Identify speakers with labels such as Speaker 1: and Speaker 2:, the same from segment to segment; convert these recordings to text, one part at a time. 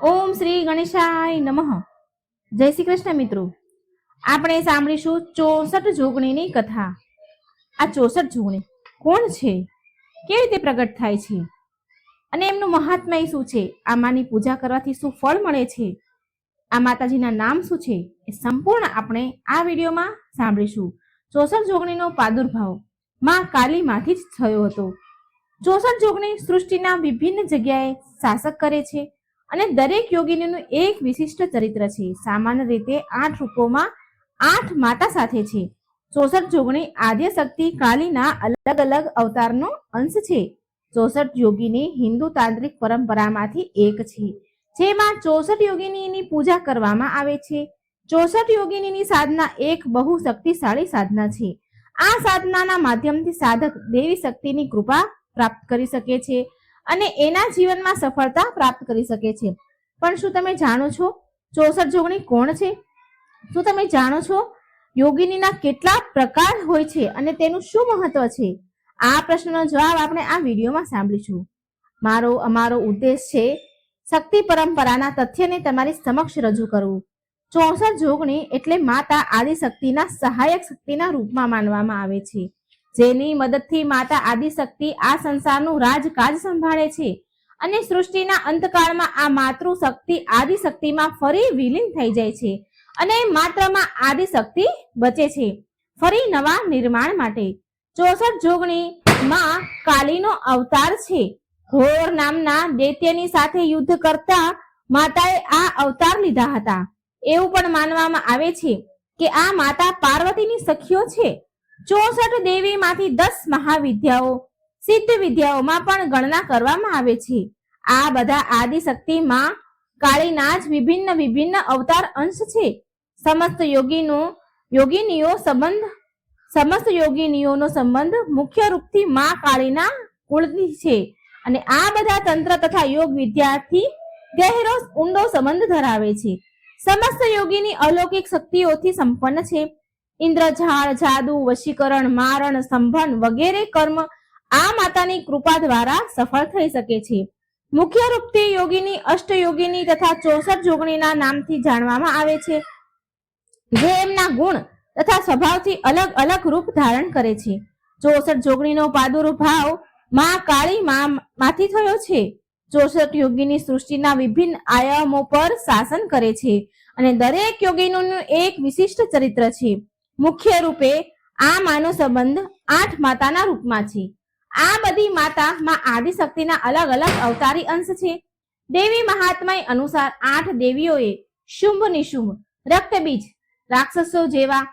Speaker 1: ઓમ શ્રી ગણેશાય નમઃ. જય શ્રી કૃષ્ણ મિત્રો. આપણે સાંભળીશું ચોસઠ જોગણીની કથા. આ ચોસઠ જોગણી કોણ છે? કેવી રીતે પ્રગટ થાય છે? અને એમનું મહાત્મય શું છે? આમાંની પૂજા કરવાથી શું ફળ મળે છે? આ માતાજીના નામ શું છે? એ સંપૂર્ણ આપણે આ વિડીયોમાં સાંભળીશું. ચોસઠ જોગણીનો પ્રાદુર્ભાવમાં કાલીમાંથી જ થયો હતો. ચોસઠ જોગણી સૃષ્ટિના વિભિન્ન જગ્યાએ શાસક કરે છે. અને દરેક યોગિનીનું એક વિશિષ્ટ ચરિત્ર છે. સામાન્ય રીતે આઠ રૂપોમાં આઠ માતા સાથે છે. ચોસઠ જોગણી આદ્ય શક્તિ કાલીના અલગ અલગ અવતારનો અંશ છે. ચોસઠ યોગીની હિન્દુ તાંત્રિક પરંપરામાંથી એક છે. જેમાં ચોસઠ યોગિનીની પૂજા કરવામાં આવે છે. ચોસઠ યોગિનીની સાધના એક બહુ શક્તિશાળી સાધના છે. આ સાધનાના માધ્યમથી સાધક દેવી શક્તિની કૃપા પ્રાપ્ત કરી શકે છે. અને એના જીવનમાં સફળતા પ્રાપ્ત કરી શકે છે. પણ શું તમે જાણો છો ચોસઠ જોગણી કોણ છે? શું તમે જાણો છો યોગિનીના કેટલા પ્રકાર હોય છે અને તેનું શું મહત્વ છે? આ પ્રશ્નનો જવાબ આપણે આ વિડીયોમાં સાંભળીશું. મારો, અમારો ઉદ્દેશ છે શક્તિ પરંપરાના તથ્યને તમારી સમક્ષ રજૂ કરવું. ચોસઠ જોગણી એટલે માતા આદિશક્તિના સહાયક શક્તિના રૂપમાં માનવામાં આવે છે. જેની મદદથી માતા આદિશક્તિ આ સંસારનું રાજકાજ સંભાળે છે. અને સૃષ્ટિના અંતકાળમાં આ માતૃશક્તિ આદિશક્તિમાં ફરી વિલીન થઈ જાય છે અને માત્રમાં આદિશક્તિ બચે છે. ફરી નવા નિર્માણ માટે. ચોસઠ જોગણી માં કાલીનો અવતાર છે. ઘોર નામના દૈત્યની સાથે યુદ્ધ કરતા માતાએ આ અવતાર લીધા હતા. એવું પણ માનવામાં આવે છે કે આ માતા પાર્વતીની સખીઓ છે. ચોસઠ દેવીમાંથી દસ મહાવિદ્યાઓ સિદ્ધ વિદ્યાઓમાં પણ ગણના કરવામાં આવે છે. આ બધા આદિશક્તિમાં કાળીના જ વિભિન્ન વિભિન્ન અવતાર અંશ છે. સમસ્ત યોગીનો, યોગીનીઓ સંબંધ, સમસ્ત યોગીનીઓનો સંબંધ મુખ્ય રૂપથી માં કાળીના કુળની છે. અને આ બધા તંત્ર તથા યોગ વિદ્યાથી ગહેરો ઊંડો સંબંધ ધરાવે છે. સમસ્ત યોગીની અલૌકિક શક્તિઓથી સંપન્ન છે. ઇન્દ્રજાળ, જાદુ, વશીકરણ, મારણ, સંભન વગેરે કર્મ આ માતાની કૃપા દ્વારા સફળ થઈ શકે છે. મુખ્ય રૂપથી યોગીની, અષ્ટયોગીની તથા ચોસઠ જોગણીના નામથી જાણવામાં આવે છે, જે એમના ગુણ તથા સ્વભાવથી અલગ અલગ રૂપ ધારણ કરે છે. ચોસઠ જોગણીનો પ્રાદુર્ભાવમાં કાળી માંથી થયો છે. ચોસઠ યોગીની સૃષ્ટિના વિભિન્ન આયામો પર શાસન કરે છે અને દરેક યોગીનું એક વિશિષ્ટ ચરિત્ર છે. મુખ્ય રૂપે આ માનો સંબંધ આઠ માતાના રૂપમાં છે. આ બધી માતા માં આદિશક્તિના અલગ અલગ અવતારી અંશ છે. દેવી મહાત્મય અનુસાર આઠ દેવીઓએ શુંભ નિશુંભ, રક્તબીજ, રાક્ષસો જેવા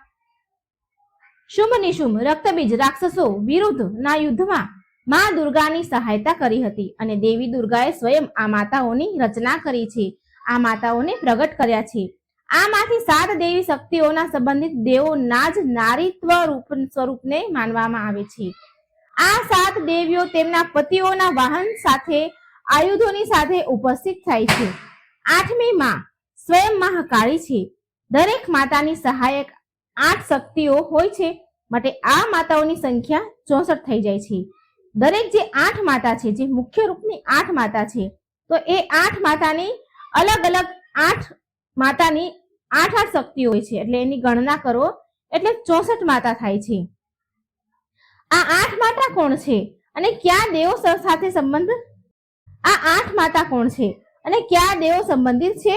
Speaker 1: શુંભ નિશુંભ, રક્તબીજ, રાક્ષસો વિરુદ્ધ ના યુદ્ધમાં માં દુર્ગાની સહાયતા કરી હતી અને દેવી દુર્ગાએ સ્વયં આ માતાઓની રચના કરી છે. આ માતાઓને પ્રગટ કર્યા છે. આમાંથી સાત દેવી શક્તિઓના સંબંધિત દેવોના જ નારીત્વ રૂપ સ્વરૂપને માનવામાં આવે છે. આ સાત દેવીઓ તેમના પતિઓના વાહન સાથે, આયુધોની સાથે ઉપસ્થિત થાય છે. આઠમી માં સ્વયં મહાકાળી છે. દરેક માતાની સહાયક આઠ શક્તિઓ હોય છે, માટે આ માતાઓની સંખ્યા ચોસઠ થઈ જાય છે. દરેક જે આઠ માતા છે, જે મુખ્ય રૂપની આઠ માતા છે, તો એ આઠ માતાની અલગ અલગ આઠ માતાની આઠ આઠ શક્તિ હોય છે, એટલે એની ગણના કરો, એટલે ચોસઠ માતા થાય છે. આ આઠ માતા કોણ છે? અને કયા દેવો સાથે સંબંધ? આ આઠ માતા કોણ છે? અને કયા દેવો સંબંધિત છે?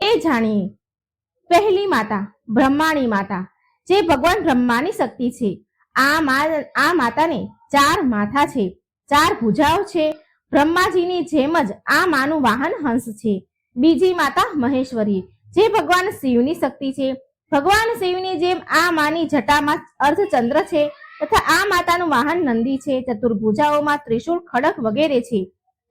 Speaker 1: એ જાણીએ. પહેલી માતા, બ્રહ્માણી માતા, જે ભગવાન બ્રહ્માની શક્તિ છે. આ આ માતાને ચાર માથા છે, ચાર ભુજાઓ છે. બ્રહ્માજીની જેમ જ આ માનું વાહન હંસ છે. બીજી માતા મહેશ્વરી, જે ભગવાન શિવની શક્તિ છે. ભગવાન શિવની જેમ આ માની જટામાં અર્ધચંદ્ર છે તથા આ માતાનું વાહન નંદી છે. ચતુર્ભુજાઓમાં ત્રિશૂળ ખડક વગેરે છે.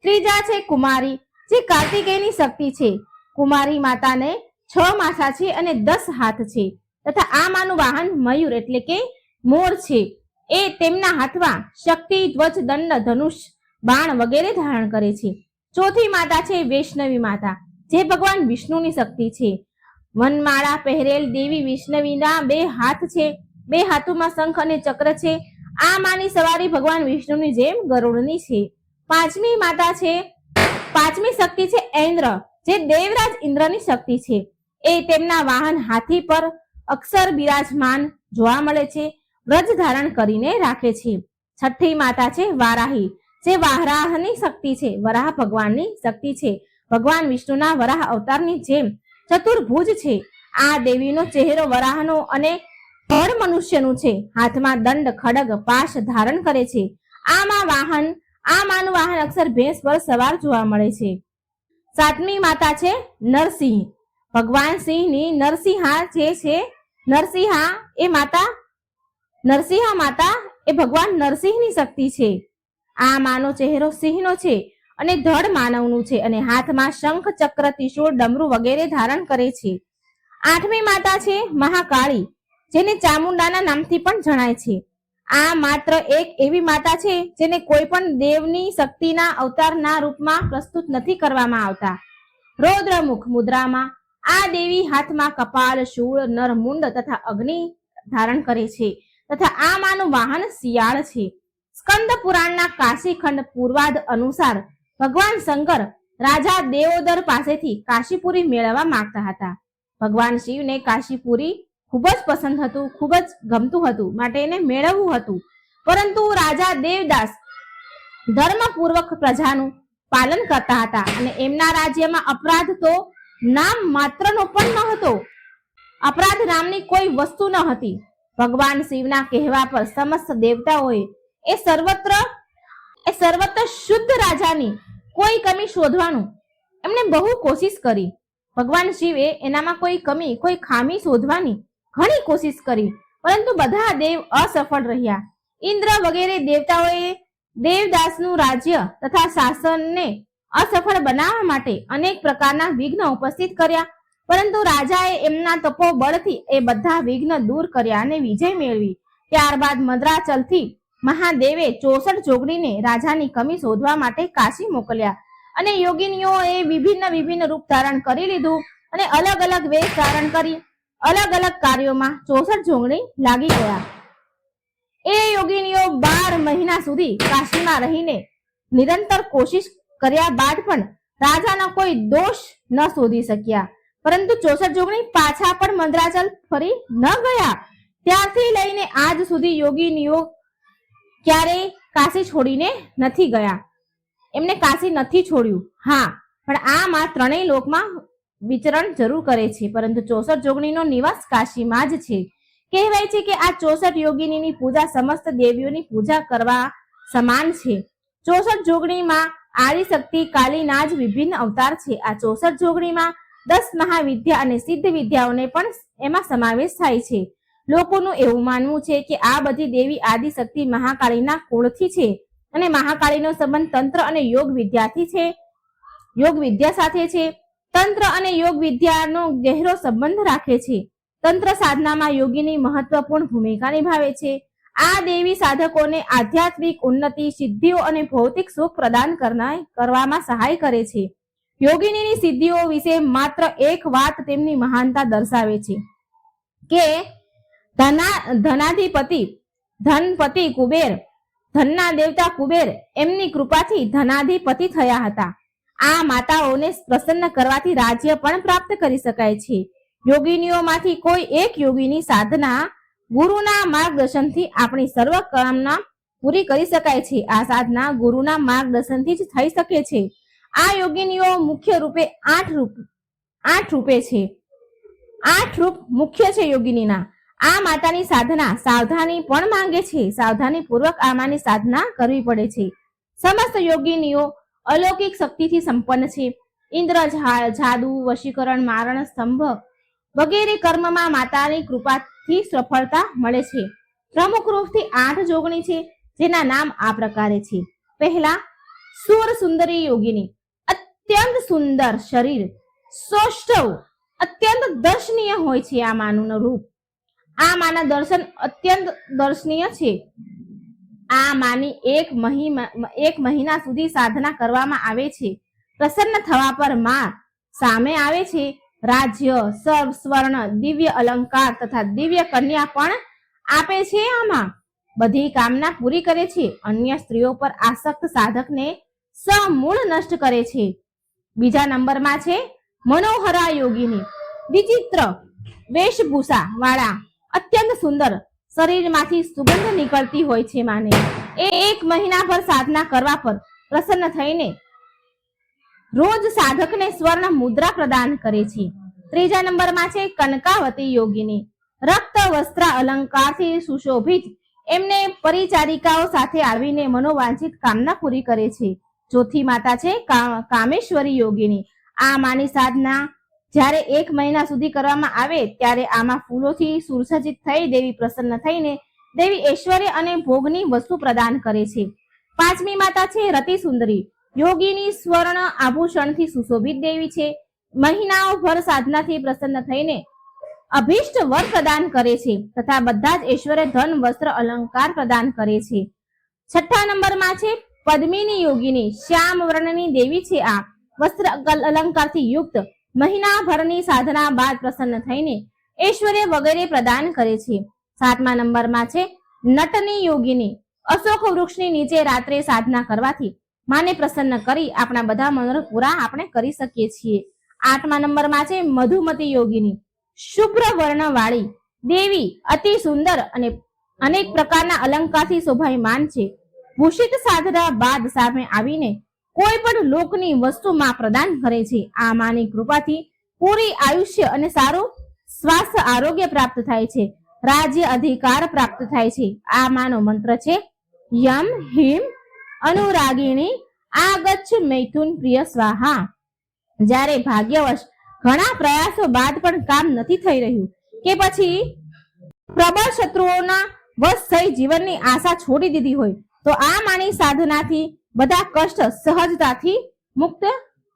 Speaker 1: ત્રીજા છે કુમારી, જે કાર્તિકેયની શક્તિ છે. કુમારી માતાને છ માથા છે અને દસ હાથ છે તથા આ માનું વાહન મયુર એટલે કે મોર છે. એ તેમના હાથમાં શક્તિ, ધ્વજ, દંડ, ધનુષ, બાણ વગેરે ધારણ કરે છે. ચોથી માતા છે વૈષ્ણવી માતા. જે ભગવાન વિષ્ણુની શક્તિ છે. વનમાળા પહેરેલ દેવી વિષ્ણવીના બે હાથ છે. બે હાથોમાં શંખ અને ચક્ર છે. આ માની સવારી ભગવાન વિષ્ણુની જેમ ગરુડની છે. પાંચમી માતા છે. પાંચમી શક્તિ છે ઐન્દ્ર, જે દેવરાજ ઇન્દ્રની શક્તિ છે. એ તેમના વાહન હાથી પર અક્ષર બિરાજમાન જોવા મળે છે. વ્રજ ધારણ કરીને રાખે છે. છઠ્ઠી માતા છે વારાહી, જે વારાહની શક્તિ છે. વરાહ ભગવાનની શક્તિ છે. ભગવાન વિષ્ણુના વરાહ અવતારની જેમ ચતુર્ભુજ છે. આ દેવીનો ચહેરો વરાહનો અને ધડ મનુષ્યનું છે. હાથમાં દંડ, ખડગ, પાશ ધારણ કરે છે. આમાં વાહન, આ માનું વાહન અક્ષર ભેંસ પર સવાર જોવા મળે છે. સાતમી માતા છે નરસિંહ. ભગવાન સિંહની નરસિંહા જે છે, નરસિંહા એ માતા, નરસિંહા માતા એ ભગવાન નરસિંહની શક્તિ છે. આ માનો ચહેરો સિંહનો છે. અને ધડ માનવનું છે અને હાથમાં શંખ, ચક્ર, ત્રિશુળ, ડમરું વગેરે ધારણ કરે છે. આઠમી માતા છે મહાકાળી, જેને ચામુંડાના નામથી પણ જણાય છે. આ માત્ર એક એવી માતા છે જેને કોઈ પણ દેવની શક્તિના અવતારના રૂપમાં પ્રસ્તુત નથી કરવામાં આવતા. રૌદ્રમુખ મુદ્રામાં આ દેવી હાથમાં કપાળ, શૂળ નરમુંડ તથા અગ્નિ ધારણ કરે છે તથા આ માનું વાહન શિયાળ છે. સ્કંદ પુરાણના કાશીખંડ પૂર્વાદ અનુસાર ભગવાન શંકર રાજા દેવોદર પાસેથી કાશીપુરી મેળવવા માંગતા હતા. ભગવાન શિવને કાશીપુરી ખૂબ જ પસંદ હતું, ખૂબ જ ગમતું હતું, માટે એને મેળવવું હતું. પરંતુ રાજા દેવદાસ ધર્મપૂર્વક પ્રજાનું પાલન કરતા હતા અને એમના રાજ્યમાં અપરાધ તો નામ માત્રનો પણ ન હતો અપરાધ નામની કોઈ વસ્તુ ન હતી. ભગવાન શિવના કહેવા પર સમસ્ત દેવતાઓએ એ સર્વત્ર એ સર્વત્ર શુદ્ધ રાજાની કોઈ કમી શોધવાનું. એમણે બહુ કોશિશ કરી. ભગવાન શિવે એનામાં કોઈ કમી, કોઈ ખામી શોધવાની ઘણી કોશિશ કરી, પરંતુ બધા દેવ અસફળ રહ્યા. ઇન્દ્ર વગેરે દેવતાઓએ દેવદાસનું રાજ્ય તથા શાસનને અસફળ બનાવવા માટે અનેક પ્રકારના વિઘ્ન ઉપસ્થિત કર્યા, પરંતુ રાજાએ એમના તપો બળથી એ બધા વિઘ્ન દૂર કર્યા અને વિજય મેળવી. ત્યારબાદ મદ્રાચલથી મહાદેવે ચોસઠ જોગણીને રાજાની કમી શોધવા માટે કાશી મોકલ્યા અને યોગિનીઓએ વિભિન્ન વિભિન્ન રૂપ ધારણ કરી લીધું અને અલગ અલગ વેશ ધારણ કરી અલગ અલગ કાર્યોમાં ચોસઠ જોગણી લાગી ગયા. એ યોગિનીઓ બાર મહિના સુધી કાશીમાં રહીને નિરંતર કોશિશ કર્યા બાદ પણ રાજાનો કોઈ દોષ ન શોધી શક્યા. પરંતુ ચોસઠ જોગણી પાછા પણ મંદરાચલ ફરી ન ગયા. ત્યારથી લઈને આજ સુધી યોગીનીઓ ક્યારેય કાશી છોડીને નથી ગયા? એમને કાશી નથી છોડ્યું. હા, પણ આમાં ત્રણેય લોકમાં વિચરણ જરૂર કરે છે, પરંતુ ચોસઠ જોગણીનો નિવાસ કાશીમાં જ છે. કહેવાય છે કે આ ચોસઠ યોગિનીની પૂજા સમસ્ત દેવીઓની પૂજા કરવા સમાન છે. ચોસઠ જોગણીમાં આદિશક્તિ કાલીના જ વિભિન્ન અવતાર છે. આ ચોસઠ જોગણીમાં દસ મહાવિદ્યા અને સિદ્ધ વિદ્યાઓને પણ એમાં સમાવેશ થાય છે. લોકોનું એવું માનવું છે કે આ બધી દેવી આદિશક્તિ મહાકાળીના કુળથી છે અને મહાકાળીનો સંબંધ તંત્ર અને યોગ વિદ્યાથી છે. યોગ વિદ્યા સાથે છે. તંત્ર અને યોગ વિદ્યાનો ગહેરો સંબંધ રાખે છે. તંત્ર સાધનામાં યોગીની મહત્વપૂર્ણ ભૂમિકા નિભાવે છે. આ દેવી સાધકોને આધ્યાત્મિક ઉન્નતિ, સિદ્ધિઓ અને ભૌતિક સુખ પ્રદાન કરવામાં સહાય કરે છે. યોગિનીની સિદ્ધિઓ વિશે માત્ર એક વાત તેમની મહાનતા દર્શાવે છે કે ધના, ધનાધિપતિ, ધનપતિ કુબેર, ધનના દેવતા કુબેર એમની કૃપાથી ધનાધિપતિ થયા હતા. આ માતાઓને પ્રસન્ન કરવાથી રાજ્ય પણ પ્રાપ્ત કરી શકાય છે. યોગિનીઓમાંથી કોઈ એક યોગીની સાધના ગુરુના માર્ગદર્શનથી આપણી સર્વ કામના પૂરી કરી શકાય છે. આ સાધના ગુરુના માર્ગદર્શનથી જ થઈ શકે છે. આ યોગિનીઓ મુખ્ય રૂપે આઠ રૂપ, આઠ રૂપે છે. આઠ રૂપ મુખ્ય છે યોગિનીના. આ માતાની સાધના સાવધાની પણ માંગે છે. સાવધાની પૂર્વક આમાંની સાધના કરવી પડે છે. સમસ્ત યોગિનીઓ અલૌકિક શક્તિથી સંપન્ન છે. ઇન્દ્ર જાદુ, વશીકરણ, મારણ, સ્તંભ વગેરે કર્મમાં માતાની કૃપાથી સફળતા મળે છે. પ્રમુખ રૂપથી આઠ જોગણી છે, જેના નામ આ પ્રકારે છે. પહેલા, સુર સુંદરી યોગિની. અત્યંત સુંદર શરીર. સૌષ્ઠવ અત્યંત દર્શનીય હોય છે આ માનું રૂપ. આ માના દર્શન અત્યંત દર્શનીય છે. આ માની એક મહિમા, એક મહિના સુધી સાધના કરવામાં આવે છે. પ્રસન્ન થવા પરમાં સામે આવે છે. રાજ્ય, સર્વ સ્વર્ણ, દિવ્ય અલંકાર તથા દિવ્ય કન્યા પણ આપે છે આમાં. બધી કામના પૂરી કરે છે. અન્ય સ્ત્રીઓ પર આસક્ત સાધકને સમૂળ નષ્ટ કરે છે. બીજા નંબરમાં છે મનોહરા યોગીની. વિચિત્ર વેશભૂષા વાળા અત્યંત સુંદર શરીરમાંથી સુગંધ નીકળતી હોય છે માને. એ એક મહિના પર સાધના કરવા પર પ્રસન્ન થઈને રોજ સાધકને સ્વર્ણ મુદ્રા પ્રદાન કરે છે. ત્રીજા નંબરમાં છે કનકાવતી યોગીની. રક્ત, વસ્ત્ર, અલંકારથી સુશોભિત. એમને પરિચારિકાઓ સાથે આવીને મનોવાંછિત કામના પૂરી કરે છે. ચોથી માતા છે કામેશ્વરી યોગીની. આ માની સાધના જ્યારે એક મહિના સુધી કરવામાં આવે ત્યારે આમાં ફૂલોથી સુસજ્જિત થઈ, દેવી પ્રસન્ન થઈને દેવી ઐશ્વર્ય અને ભોગની વસ્તુ પ્રદાન કરે છે. પાંચમી માતા છે રતિ સુંદરી યોગીની સ્વર્ણ આભૂષણથી સુશોભિત દેવી છે. મહિનાઓ ભર સાધનાથી પ્રસન્ન થઈને અભિષ્ટ વર પ્રદાન કરે છે તથા બધા જ ઐશ્વર્ય ધન, વસ્ત્ર, અલંકાર પ્રદાન કરે છે. છઠ્ઠા નંબરમાં છે પદ્મિની યોગીની. શ્યામ વર્ણની દેવી છે આ. વસ્ત્ર અલંકારથી યુક્ત. મહિનાભરની સાધના બાદ પ્રસન્ન થઈને ઐશ્વર્ય વગેરે પ્રદાન કરે છે. સાતમા નંબરમાં છે, નટની યોગીની અશોક વૃક્ષની નીચે રાત્રે સાધના કરવાથી માને પ્રસન્ન કરી આપણા બધા મનોરથ પૂરા આપણે કરી શકીએ છીએ. આઠમા નંબરમાં છે, મધુમતી યોગીની શુભ્ર વર્ણવાળી દેવી અતિ સુંદર અને અનેક પ્રકારના અલંકારથી શોભાયમાન છે. ભૂષિત સાધના બાદ સામે આવીને કોઈ પણ લોકની વસ્તુમાં પ્રદાન કરે છે. આ માની કૃપાથી પૂરી આયુષ્ય અને સારું સ્વાસ્થ્ય, આરોગ્ય પ્રાપ્ત થાય છે. રાજ્ય અધિકાર પ્રાપ્ત થાય છે. આ માનો મંત્ર છે, યમ હિમ અનુરાગિણી આગચ્છ મૈથુન પ્રિય સ્વાહા. જ્યારે ભાગ્યવશ ઘણા પ્રયાસો બાદ પણ કામ નથી થઈ રહ્યું, કે પછી પ્રબળ શત્રુઓના વશ થઈ જીવનની આશા છોડી દીધી હોય, તો આ માની સાધનાથી બધા કષ્ટ સહજતાથી મુક્ત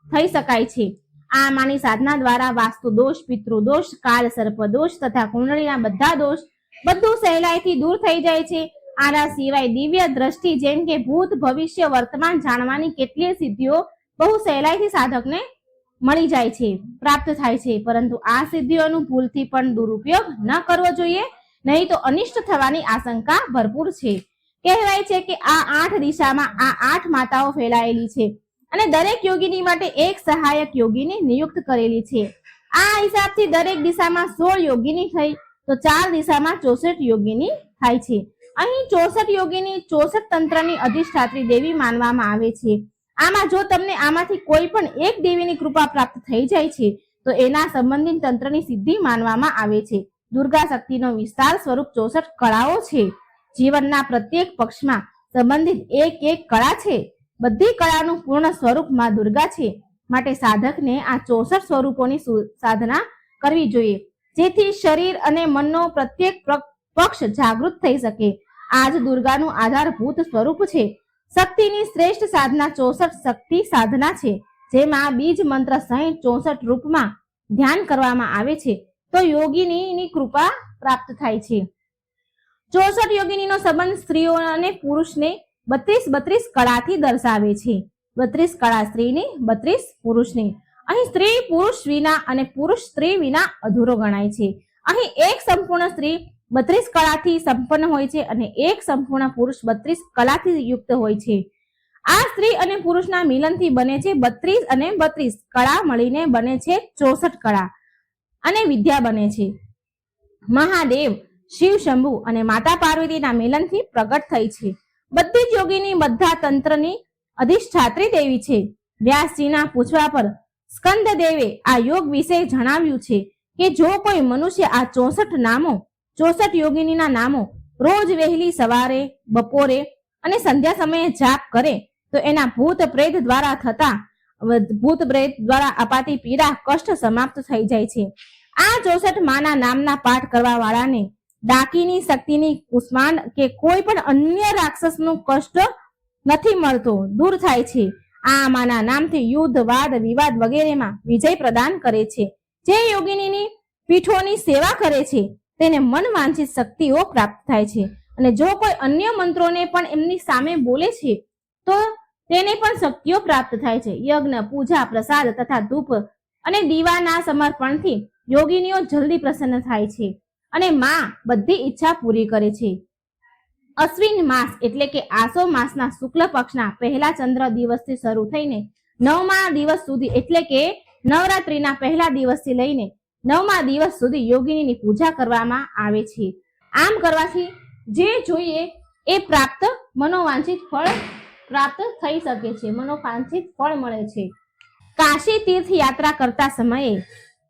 Speaker 1: થઈ શકાય છે. આ માની સાધના દ્વારા વાસ્તુ દોષ પિતૃદોષ કાલ કાળ સર્પ દોષ તથા કુંડળીના બધા દોષ બધું સહેલાઈથી દૂર થઈ જાય છે. આના સિવાય દિવ્ય દ્રષ્ટિ જેમ કે ભૂત, ભવિષ્ય, વર્તમાન જાણવાની કેટલીય સિદ્ધિઓ બહુ સહેલાઈથી સાધકને મળી જાય છે, પ્રાપ્ત થાય છે. પરંતુ આ સિદ્ધિઓનું ભૂલથી પણ દુરુપયોગ ન કરવો જોઈએ, નહીં તો અનિષ્ટ થવાની આશંકા ભરપૂર છે. કહેવાય છે કે આ આઠ દિશામાં આ આઠ માતાઓ ફેલાયેલી છે અને દરેક યોગીની માટે એક સહાયક યોગીની નિયુક્ત કરેલી છે. આ હિસાબથી દરેક દિશામાં સોળ યોગીની થઈ તો ચાર દિશામાં ચોસઠ યોગીની થાય છે. અહીં ચોસઠ યોગીની ચોસઠ તંત્રની અધિષ્ઠાત્રી દેવી માનવામાં આવે છે. આમાં જો તમને આમાંથી કોઈ પણ એક દેવીની કૃપા પ્રાપ્ત થઈ જાય છે, તો એના સંબંધિત તંત્રની સિદ્ધિ માનવામાં આવે છે. દુર્ગા શક્તિનો વિસ્તાર સ્વરૂપ ચોસઠ કળાઓ છે. જીવનના પ્રત્યેક પક્ષમાં સંબંધિત એક એક કળા છે. બધી કળાનું પૂર્ણ સ્વરૂપમાં દુર્ગા છે. માટે સાધકને આ ચોસઠ સ્વરૂપોની સાધના કરવી જોઈએ. જેથી શરીર અને મનનો પ્રત્યેક પક્ષ જાગૃત થઈ શકે. આજ દુર્ગાનું આધારભૂત સ્વરૂપ છે. શક્તિની શ્રેષ્ઠ સાધના ચોસઠ શક્તિ સાધના છે. જેમાં બીજ મંત્ર સહિત ચોસઠ રૂપમાં ધ્યાન કરવામાં આવે છે. તો યોગીની કૃપા પ્રાપ્ત થાય છે. ચોસઠ યોગિનીનો સંબંધ સ્ત્રીઓ અને પુરુષને બત્રીસ બત્રીસ કળાથી દર્શાવે છે. બત્રીસ કળા સ્ત્રીની બત્રીસ પુરુષની. અહીં સ્ત્રી પુરુષ વિના અને પુરુષ સ્ત્રી વિના અધૂરો ગણાય છે. અહીં એક સંપૂર્ણ સ્ત્રી બત્રીસ કળાથી સંપન્ન હોય છે અને એક સંપૂર્ણ પુરુષ બત્રીસ કળાથી યુક્ત હોય છે. આ સ્ત્રી અને પુરુષના મિલનથી બને છે બત્રીસ અને બત્રીસ. કળા મળીને બને છે ચોસઠ કળા. અને વિદ્યા બને છે. મહાદેવ શિવ શંભુ અને માતા પાર્વતીના મિલનથી પ્રગટ થઈ છે. બધી જ યોગીની બધા તંત્રની અધિષ્ઠાત્રી દેવી છે. વ્યાસજીના પૂછવા પર સ્કંદ દેવે આ યોગ વિશે જણાવ્યું છે કે જો કોઈ મનુષ્ય આ ચોસઠ નામો, ચોસઠ યોગિનીના નામો રોજ વહેલી સવારે, બપોરે અને સંધ્યા સમયે જાપ કરે, તો એના ભૂત પ્રેત દ્વારા થતા ભૂત પ્રેત દ્વારા અપાતી પીડા કષ્ટ સમાપ્ત થઈ જાય છે. આ ચોસઠ માના નામના પાઠ કરવા વાળાને ડાકીની શક્તિની કુષ્માંડ કે કોઈ પણ અન્ય રાક્ષસનું કષ્ટ નથી મળતો, દૂર થાય છે. આ આમાના નામથી યુદ્ધ, વાદ, વિવાદ વગેરેમાં વિજય પ્રદાન કરે છે. જે યોગિનીની પીઠોની સેવા કરે છે, તેને મન વાંછિત શક્તિઓ પ્રાપ્ત થાય છે. અને જો કોઈ અન્ય મંત્રોને પણ એમની સામે બોલે છે, તો તેને પણ શક્તિઓ પ્રાપ્ત થાય છે. યજ્ઞ, પૂજા, પ્રસાદ તથા ધૂપ અને દીવાના સમર્પણથી યોગિનીઓ જલ્દી પ્રસન્ન થાય છે. અને માં બધી ઈચ્છા પૂરી કરે છે. અશ્વિન માસ એટલે કે આસો માસના શુક્લ પક્ષના પહેલા ચંદ્ર દિવસથી શરૂ થઈને નવમા દિવસ સુધી એટલે કે નવરાત્રીના પહેલા દિવસથી લઈને નવમા દિવસ સુધી યોગિનીની પૂજા કરવામાં આવે છે. આમ કરવાથી જે જોઈએ એ પ્રાપ્ત મનોવાંછિત ફળ પ્રાપ્ત થઈ શકે છે. મનોવાંછિત ફળ મળે છે. કાશી તીર્થ યાત્રા કરતા સમયે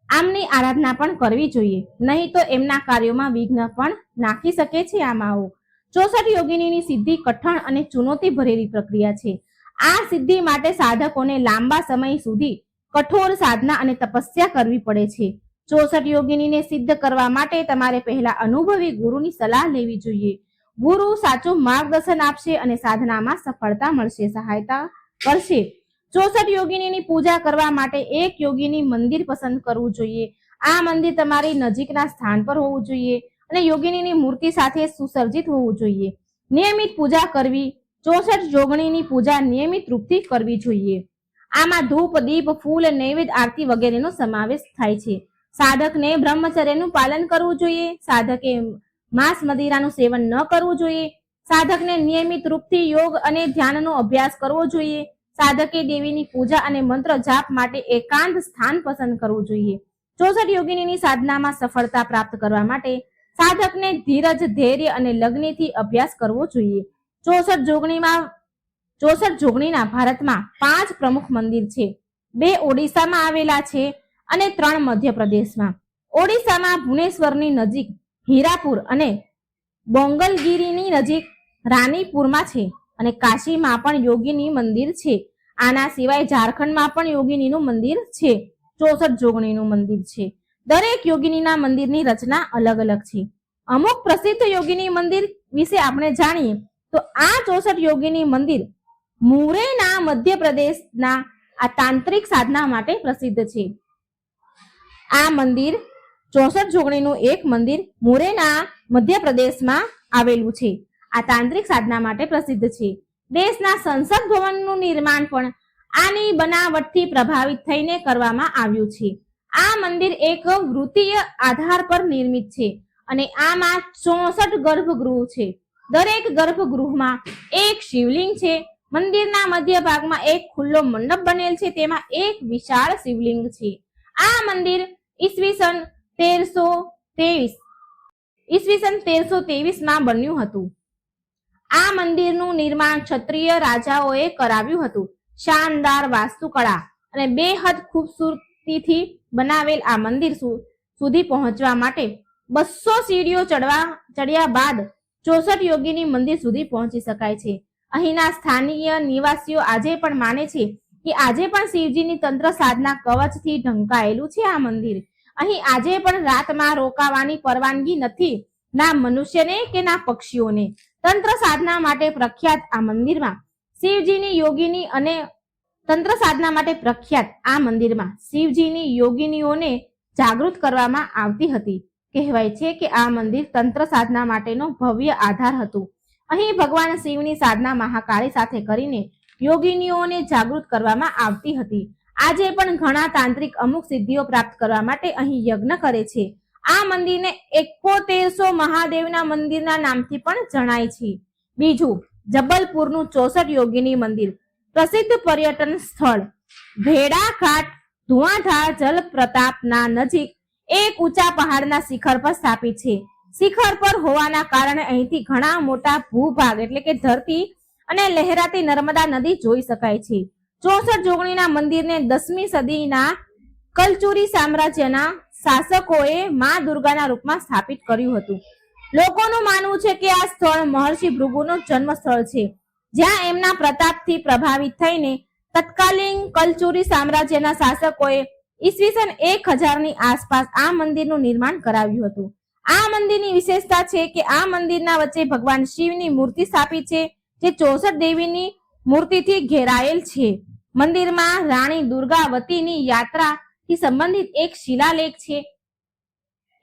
Speaker 1: આમની આરાધના પણ કરવી જોઈએ. નહીં તો એમના કાર્યોમાં વિઘ્ન પણ નાખી શકે છે આ માઓ ચોસઠ યોગિનીની સિદ્ધિ કઠણ અને ચુનૌતી ભરેલી પ્રક્રિયા છે. આ સિદ્ધિ માટે સાધકોને લાંબા સમય સુધી કઠોર સાધના અને તપસ્યા કરવી પડે છે. ચોસઠ યોગિનીને સિદ્ધ કરવા માટે તમારે પહેલા અનુભવી ગુરુની સલાહ લેવી જોઈએ. ગુરુ સાચું માર્ગદર્શન આપશે અને સાધનામાં સફળતા મળશે, સહાયતા કરશે. ચોસઠ યોગિનીની પૂજા કરવા માટે એક યોગીની મંદિર પસંદ કરવું જોઈએ. આ મંદિર તમારી નજીકના સ્થાન પર હોવું જોઈએ અને યોગિનીની મૂર્તિ સાથે સુસર્જિત હોવું જોઈએ. નિયમિત પૂજા કરવી, ચોસઠ યોગણીની પૂજા નિયમિત રૂપથી કરવી જોઈએ. આમાં ધૂપ, દીપ, ફૂલ, નૈવેદ્ય, આરતી વગેરેનો સમાવેશ થાય છે. સાધકને બ્રહ્મચર્યનું પાલન કરવું જોઈએ. સાધકે માંસ મદિરાનું સેવન ન કરવું જોઈએ. સાધકને નિયમિત રૂપથી યોગ અને ધ્યાનનો અભ્યાસ કરવો જોઈએ. સાધકે દેવીની પૂજા અને મંત્ર જાપ માટે એકાંત સ્થાન પસંદ કરવું જોઈએ. ચોસઠ યોગિનીની સાધનામાં સફળતા પ્રાપ્ત કરવા માટે સાધકને ધીરજ, ધૈર્ય અને લગ્નથી અભ્યાસ કરવો જોઈએ. ચોસઠ જોગણીમાં, ચોસઠ જોગણીના ભારતમાં પાંચ પ્રમુખ મંદિર છે. બે ઓડિશામાં આવેલા છે અને ત્રણ મધ્યપ્રદેશમાં. ઓડિશામાં ભુવનેશ્વરની નજીક હીરાપુર અને બોંગલગીરીની નજીક રાનીપુરમાં છે. અને કાશીમાં પણ યોગીની મંદિર છે. આના સિવાય ઝારખંડમાં પણ યોગિનીનું મંદિર છે. ચોસઠ જોગણીનું મંદિર છે. દરેક યોગિનીના મંદિરની રચના અલગ અલગ છે. અમુક પ્રસિદ્ધ યોગિની મંદિર વિશે આપણે જાણીએ, તો આ ચોસઠ યોગિની મંદિર મુરેના મધ્યપ્રદેશના આ તાંત્રિક સાધના માટે પ્રસિદ્ધ છે. આ મંદિર ચોસઠ જોગણીનું એક મંદિર મુરેના મધ્યપ્રદેશમાં આવેલું છે. આ તાંત્રિક સાધના માટે પ્રસિદ્ધ છે. દેશના સંસદ ભવનનું નિર્માણ પણ આની બનાવટથી પ્રભાવિત થઈને કરવામાં આવ્યું છે. આ મંદિર એક વૃત્તીય આધાર પર નિર્મિત છે અને આમાં ચોસઠ ગર્ભગૃહ છે. દરેક ગર્ભગૃહમાં એક શિવલિંગ છે. મંદિરના મધ્ય ભાગમાં એક ખુલ્લો મંડપ બનેલ છે. તેમાં એક વિશાળ શિવલિંગ છે. આ મંદિર ઈસવીસન તેરસો તેવીસ ઈસવીસન તેરસો તેવીસમાં બન્યું હતું. આ મંદિરનું નિર્માણ ક્ષત્રિય રાજાઓએ કરાવ્યું હતું. શાનદાર વાસ્તુકળા અને બેહદ ખૂબસૂરતીથી બનાવેલ આ મંદિર સુધી પહોંચવા માટે બસો સીડીઓ ચડવા, ચડ્યા બાદ ચોસઠ યોગીની મંદિર સુધી પહોંચી શકાય છે. અહીંના સ્થાનીય નિવાસીઓ આજે પણ માને છે કે આજે પણ શિવજીની તંત્ર સાધના કવચથી ઢંકાયેલું છે આ મંદિર. અહીં આજે પણ રાતમાં રોકાવાની પરવાનગી નથી, ના મનુષ્યને કે ના પક્ષીઓને. તંત્ર સાધના માટે પ્રખ્યાત આ મંદિરમાં. શિવજીની યોગીની અને તંત્ર સાધના માટે પ્રખ્યાત આ મંદિરમાં શિવજીની યોગિનીઓને જાગૃત કરવામાં આવતી હતી. કહેવાય છે કે આ મંદિર તંત્ર સાધના માટેનો ભવ્ય આધાર હતું. અહીં ભગવાન શિવની સાધના મહાકાળી સાથે કરીને યોગિનીઓને જાગૃત કરવામાં આવતી હતી. આજે પણ ઘણા તાંત્રિક અમુક સિદ્ધિઓ પ્રાપ્ત કરવા માટે અહીં યજ્ઞ કરે છે. આ મંદિરને એકોતેરસો મહાદેવના મંદિરના નામથી પણ જણાય છે. બીજું, જબલપુરનું ચોસઠ યોગીની મંદિર, પ્રસિદ્ધ પર્યટન સ્થળ, ભેડાઘાટ ધુઆધાર જલ પ્રતાપના નજીક એક ઊંચા પહાડના શિખર પર સ્થાપિત છે. શિખર પર હોવાના કારણે અહીંથી ઘણા મોટા ભૂભાગ એટલે કે ધરતી અને લહેરાતી નર્મદા નદી જોઈ શકાય છે. ચોસઠ જોગણીના મંદિરને દસમી સદીના કલચુરી સામ્રાજ્યના શાસકોએ મા દુર્ગાના રૂપમાં સ્થાપિત કર્યું હતું. લોકોનું માનવું છે કે આ સ્થળ મહર્ષિ ભૃગુનું જન્મ સ્થળ છે, જ્યાં એમના પ્રતાપથી પ્રભાવિત થઈને તત્કાલીન કલચુરી સામ્રાજ્યના શાસકોએ ઈસવીસન એક હજારની આસપાસ આ મંદિરનું નિર્માણ કરાવ્યું હતું. આ મંદિરની વિશેષતા છે કે આ મંદિરના વચ્ચે ભગવાન શિવની મૂર્તિ સ્થાપિત છે, જે ચોસઠ દેવીની મૂર્તિથી ઘેરાયેલ છે. મંદિરમાં રાણી દુર્ગાવતીની યાત્રાથી સંબંધિત એક શિલાલેખ છે.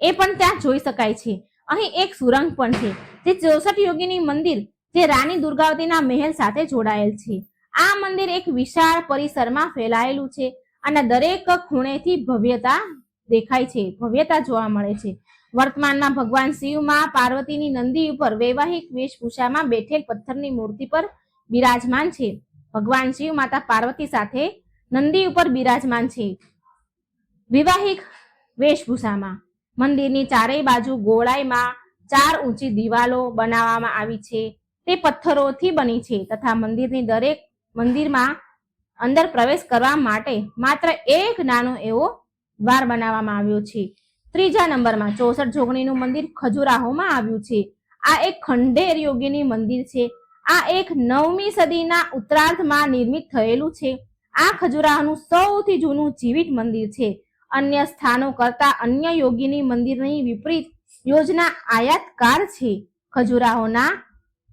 Speaker 1: એ પણ ત્યાં જોઈ શકાય છે. અહીં એક સુરંગ પણ છે, જે ચોસઠ યોગીની મંદિર, જે રાણી દુર્ગાવતીના મહેલ સાથે જોડાયેલ છે. આ મંદિર એક વિશાળ પરિસરમાં ફેલાયેલું છે અને દરેક ખૂણેથી ભવ્યતા દેખાય છે, ભવ્યતા જોવા મળે છે. વર્તમાનમાં ભગવાન શિવમાં પાર્વતીની નંદી ઉપર વૈવાહિક વેશભૂષામાં બેઠેલ પથ્થરની મૂર્તિ પર બિરાજમાન છે. ભગવાન શિવ માતા પાર્વતી સાથે નંદી ઉપર બિરાજમાન છે. વિવાહિક વેશભૂષામાં. મંદિરની ચારેય બાજુ ગોળાઈમાં ચાર ઊંચી દિવાલો બનાવવામાં આવી છે. તે પથ્થરોથી બની છે તથા મંદિરની દરેક મંદિરમાં અંદર પ્રવેશ કરવા માટે માત્ર એક નાનો એવો દ્વાર બનાવવામાં આવ્યો છે. ત્રીજા નંબરમાં ચોસઠ જોગણીનું મંદિર ખજુરાહોમાં આવ્યું છે. આ એક ખંડેર યોગીની મંદિર છે. આ એક નવમી સદીના ઉત્તરાર્ધમાં નિર્મિત થયેલું છે. આ ખજુરાહોનું સૌથી જૂનું જીવિત મંદિર છે. અન્ય સ્થાનો કરતા અન્ય યોગીની મંદિરની વિપરીત યોજના આયાતકાર છે. ખજુરાહોના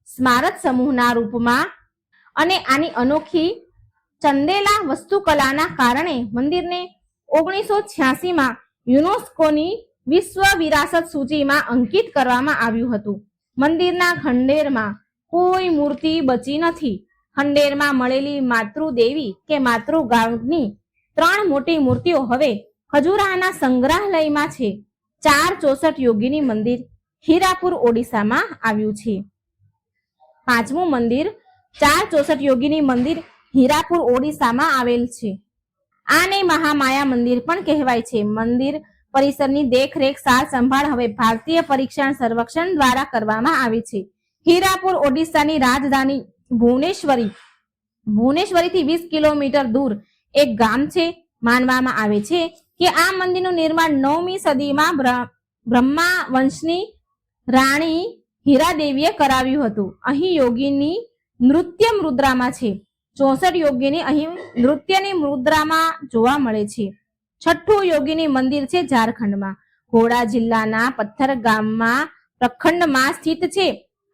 Speaker 1: સ્મારક સમૂહના રૂપમાં અને આની અનોખી ચંદેલા વસ્તુકલાના કારણે મંદિરને ઓગણીસો છ્યાસીમાં યુનેસ્કોની વિશ્વ વિરાસત સૂચિમાં અંકિત કરવામાં આવ્યું હતું. મંદિરના ખંડેરમાં કોઈ મૂર્તિ બચી નથી. ખંડેરમાં મળેલી માતૃદેવી કે માતૃગાવની ત્રણ મોટી મૂર્તિઓ હવે ખજુરાહના સંગ્રહાલયમાં છે. ચાર ચોસઠ યોગીની મંદિર હીરાપુર, ઓડિશામાં આવ્યું છે. પાંચમું મંદિર, ચાર ચોસઠ યોગીની મંદિર હીરાપુર, ઓડિશામાં આવેલ છે. આને મહામાયા મંદિર પણ કહેવાય છે. મંદિર પરિસરની દેખરેખ સાર સંભાળ હવે ભારતીય પરીક્ષણ સર્વેક્ષણ દ્વારા કરવામાં આવે છે. હીરાપુર, ઓડિશાની રાજધાની ભુવનેશ્વરી. ભુવનેશ્વરીથી વીસ કિલોમીટર દૂર એક ગામ છે, માનવામાં આવે છે. કે આ મંદિરનું નિર્માણ નવમી સદીમાં બ્રહ્મા વંશની રાણી હીરાદેવીએ કરાવ્યું હતું. અહીં યોગીની નૃત્ય મુદ્રામાં છે. ચોસઠ યોગીની અહીં નૃત્યની મુદ્રામાં જોવા મળે છે. છઠ્ઠું યોગીની મંદિર છે ઝારખંડમાં. ઘોડા જિલ્લાના પથ્થર ગામમાં પ્રખંડમાં સ્થિત છે.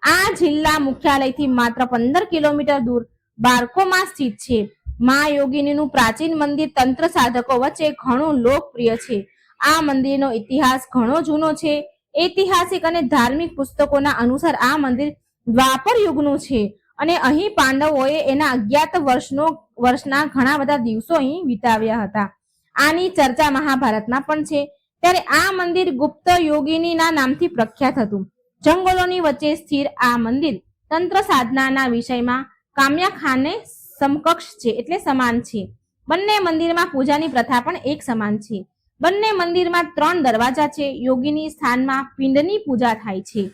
Speaker 1: આ જિલ્લા મુખ્યાલયથી માત્ર પંદર કિલોમીટર દૂર બારકોમાં સ્થિત છે. મા યોગિનીનું પ્રાચીન મંદિર તંત્ર સાધકો વચ્ચે ઘણું લોકપ્રિય છે. આ મંદિરનો ઇતિહાસ ઘણો જૂનો છે. ઐતિહાસિક અને ધાર્મિક પુસ્તકોના અનુસાર આ મંદિર દ્વાપર યુગનું છે અને અહીં પાંડવોએ એના અજ્ઞાત વર્ષનો, વર્ષના ઘણા બધા દિવસો અહીં વિતાવ્યા હતા. આની ચર્ચા મહાભારતમાં પણ છે. ત્યારે આ મંદિર ગુપ્ત યોગિનીના નામથી પ્રખ્યાત હતું. જંગલોની વચ્ચે સ્થિર આ મંદિર તંત્ર સાધનાના વિષયમાં કામ્યાખાને સમકક્ષ છે એટલે સમાન છે. બંને મંદિરમાં પૂજાની પ્રથા પણ એક સમાન છે. બંને મંદિરમાં ત્રણ દરવાજા છે. યોગીની સ્થાનમાં પિંડની પૂજા થાય છે.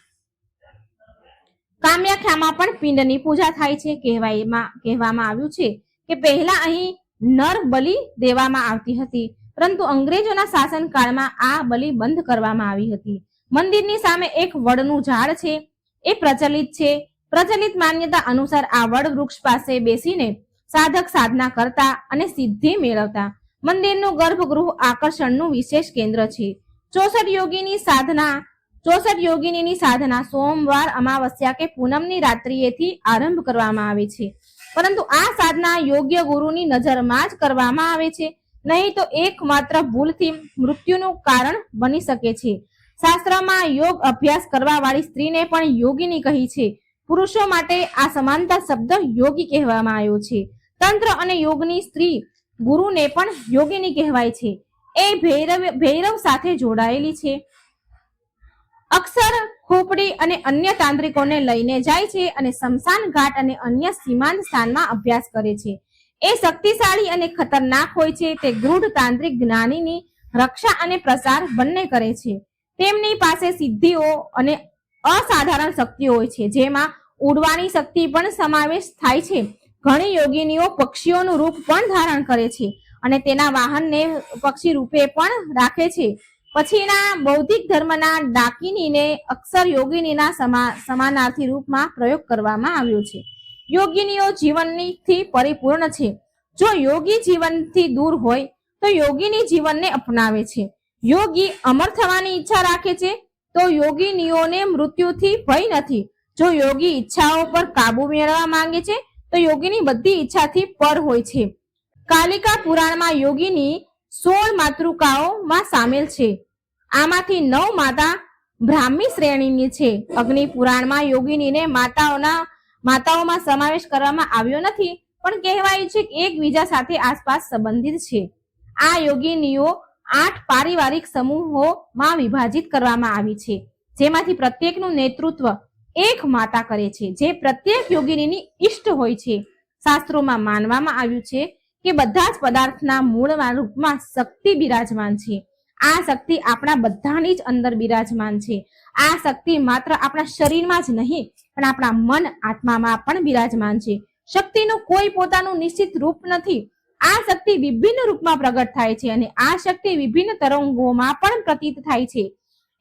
Speaker 1: કામ્યાખ્યામાં પણ પિંડની પૂજા થાય છે. કહેવાયમાં કહેવામાં આવ્યું છે કે પહેલા અહીં નર બલિ દેવામાં આવતી હતી. પરંતુ અંગ્રેજોના શાસનકાળમાં આ બલિ બંધ કરવામાં આવી હતી. મંદિરની સામે એક વડનું ઝાડ છે. એ પ્રચલિત છે. પ્રચલિત માન્યતા અનુસાર આ વડ વૃક્ષ પાસે બેસીને સાધક સાધના કરતા અને સિદ્ધિ મેળવતા. મંદિરનું ગર્ભગૃહ આકર્ષણનું વિશેષ કેન્દ્ર છે. ચોસઠ યોગીની સાધના, ચોસઠ યોગિનીની સાધના સોમવાર અમાવસ્યા કે પૂનમની રાત્રિએથી આરંભ કરવામાં આવે છે. પરંતુ આ સાધના યોગ્ય ગુરુની નજરમાં જ કરવામાં આવે છે. નહીં તો એકમાત્ર ભૂલથી મૃત્યુનું કારણ બની શકે છે. શાસ્ત્રમાં યોગ અભ્યાસ કરવા વાળી સ્ત્રીને પણ યોગિની કહી છે. પુરુષો માટે આ સમાનતા શબ્દ યોગી કહેવામાં આવ્યો છે. તંત્ર અને યોગની સ્ત્રી ગુરુને પણ યોગીની કહેવાય છે. એ ભૈરવ ભૈરવ સાથે જોડાયેલી છે. અક્ષર, ખોપડી અને અન્ય તાંત્રિકોને લઈને જાય છે અને શમશાન ઘાટ અને અન્ય સીમાંત સ્થાનમાં અભ્યાસ કરે છે. એ શક્તિશાળી અને ખતરનાક હોય છે. તે ગૃઢ તાંત્રિક જ્ઞાનીની રક્ષા અને પ્રસાર બંને કરે છે. તેમની પાસે સિદ્ધિઓ અને અસાધારણ શક્તિઓ હોય છે. જેમાં ઉડવાની શક્તિ પણ સમાવેશ થાય છે. ઘણી યોગિનીઓ પક્ષીઓનું રૂપ પણ ધારણ કરે છે અને તેના વાહનને પક્ષી રૂપે પણ રાખે છે. પછીના બૌદ્ધિક ધર્મના ડાકિનીને અક્ષર યોગિનીના સમા- સમાનાર્થી રૂપમાં પ્રયોગ કરવામાં આવ્યો છે. યોગિનીઓ જીવનથી પરિપૂર્ણ છે. જો યોગી જીવનથી દૂર હોય, તો યોગીની જીવનને અપનાવે છે. યોગી અમર થવાની ઈચ્છા રાખે છે, તો યોગીનીઓને મૃત્યુથી ભય નથી. જો યોગી ઈચ્છાઓ પર કાબુ મેળવવા માંગે છે, તો યોગીની બધી ઈચ્છાથી પર હોય છે. કાલિકા પુરાણમાં યોગીની સોળ માતૃકાઓમાં સામેલ છે. આમાંથી નવ માતા બ્રાહ્મી શ્રેણીની છે. અગ્નિ પુરાણમાં યોગિનીને માતાઓના, માતાઓમાં સમાવેશ કરવામાં આવ્યો નથી, પણ કહેવાય છે કે એકબીજા સાથે આસપાસ સંબંધિત છે. આ યોગિનીઓ આઠ પારિવારિક સમૂહોમાં વિભાજિત કરવામાં આવી છે, જેમાંથી પ્રત્યેકનું નેતૃત્વ એક માતા કરે છે, જે પ્રત્યેક યોગિનીની ઈષ્ટ હોય છે. શાસ્ત્રોમાં માનવામાં આવ્યું છે કે બધા જ પદાર્થના મૂળમાં રૂપમાં શક્તિ બિરાજમાન છે. આ શક્તિ આપણા બધાની જ અંદર બિરાજમાન છે. આ શક્તિ માત્ર આપણા શરીરમાં જ નહીં, પણ આપણા મન આત્મામાં પણ બિરાજમાન છે. શક્તિનું કોઈ પોતાનું નિશ્ચિત રૂપ નથી. આ શક્તિ વિભિન્ન રૂપમાં પ્રગટ થાય છે અને આ શક્તિ વિભિન્ન તરંગોમાં પણ પ્રતીત થાય છે.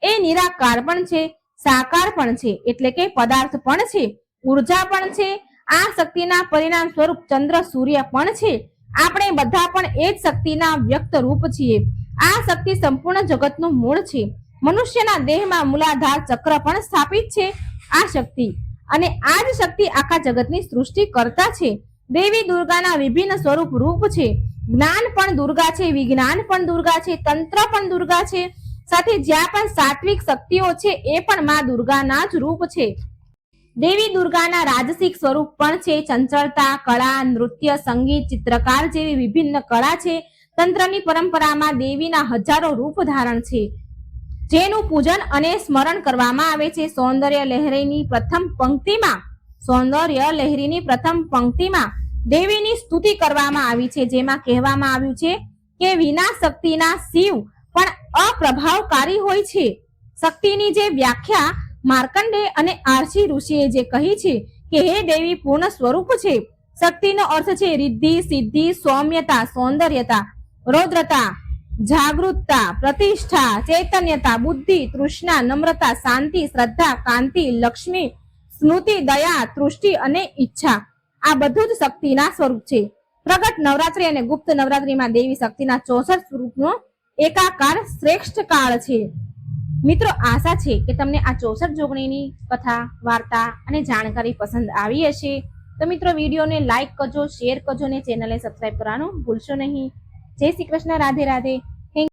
Speaker 1: એ નિરાકાર પણ છે સાકાર પણ છે, એટલે કે પદાર્થ પણ છે, ઊર્જા પણ છે, આ શક્તિના પરિણામ સ્વરૂપ ચંદ્ર, સૂર્ય પણ છે. આપણે બધા પણ એ જ શક્તિના વ્યક્ત રૂપ છીએ. આ શક્તિ સંપૂર્ણ જગતનું મૂળ છે. મનુષ્યના દેહમાં મૂલાધાર ચક્ર પણ સ્થાપિત છે આ શક્તિ. અને આ જ શક્તિ આખા જગતની સૃષ્ટિ કરતા છે. દેવી દુર્ગાના વિભિન્ન સ્વરૂપ રૂપ છે. જ્ઞાન પણ દુર્ગા છે, વિજ્ઞાન પણ દુર્ગા છે, તંત્ર પણ દુર્ગા છે સાથે જ્યાં પણ સાત્વિક શક્તિઓ છે એ પણ માં દુર્ગાના જ રૂપ છે. દેવી દુર્ગાના રાજસિક સ્વરૂપ પણ છે. ચંચળતા, કળા, નૃત્ય, સંગીત, ચિત્રકાર જેવી વિભિન્ન કળા છે. તંત્રની પરંપરામાં દેવીના હજારો રૂપ ધારણ છે. જેનું પૂજન અને સ્મરણ કરવામાં આવે છે. સૌંદર્ય લહેરીની પ્રથમ પંક્તિમાં, સૌંદર્ય લહેરીની પ્રથમ પંક્તિમાં દેવીની સ્તુતિ કરવામાં આવી છે. જેમાં કહેવામાં આવ્યું છે કે વિના શક્તિના શિવ અપ્રભાવકારી હોય છે. શક્તિની જે વ્યાખ્યા માર્કંડે અને આરસી ઋષિએ જે કહી છે કે હે દેવી, પૂર્ણ સ્વરૂપ છે. શક્તિનો અર્થ છે રિદ્ધિ, સિદ્ધિ, સૌમ્યતા, સૌંદર્યતા, રૌદ્રતા, જાગૃતતા, પ્રતિષ્ઠા, ચૈતન્યતા, બુદ્ધિ, તૃષ્ણા, નમ્રતા, શાંતિ, શ્રદ્ધા, કાંતિ, લક્ષ્મી, સ્મૃતિ, દયા, તૃષ્ટિ અને ઈચ્છા. આ બધું જ શક્તિના સ્વરૂપ છે. પ્રગટ નવરાત્રી અને ગુપ્ત નવરાત્રીમાં દેવી શક્તિના ચોસઠ સ્વરૂપનો એકાકાર શ્રેષ્ઠ કાળ છે. મિત્રો, આશા છે કે તમને આ ચોસઠ જોગણીની કથા, વાર્તા અને જાણકારી પસંદ આવી હશે. તો મિત્રો, વિડીયોને લાઈક કરજો, શેર કરજો અને ચેનલને સબસ્ક્રાઈબ કરવાનું ભૂલશો નહીં. જય શ્રી કૃષ્ણ, રાધે રાધે.